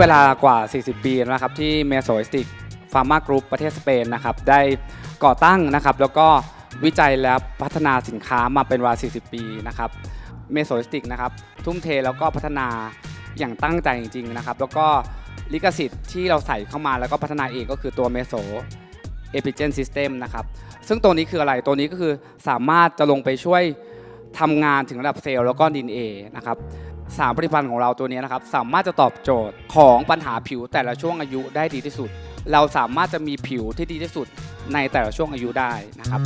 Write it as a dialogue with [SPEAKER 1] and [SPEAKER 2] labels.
[SPEAKER 1] เวลากว่า 40 ปีนะครับที่เมโซสติกฟาร์มากรุ๊ปประเทศสเปนนะครับได้ก่อตั้งนะครับแล้วก็วิจัยและพัฒนาสินค้ามาเป็นเวลา 40 ปีนะครับเมโซสติกนะครับทุ่มเทแล้วก็พัฒนาอย่างตั้งใจจริง ๆนะครับ แล้วก็ลิขสิทธิ์ที่เราใส่เข้ามาแล้วก็พัฒนาเองก็คือตัวเมโซเอพิเจนซิสเต็มนะครับซึ่งตัวนี้คืออะไรตัวนี้ก็คือสามารถจะลงไปช่วยทำงานถึงระดับเซลล์แล้วก็ดินเอนะครับ 3 ผลิตภัณฑ์ของเราตัวนี้นะครับ สามารถจะตอบโจทย์ของปัญหาผิวแต่ละช่วงอายุได้ดีที่สุด เราสามารถจะมีผิวที่ดีที่สุดในแต่ละช่วงอายุได้นะครับ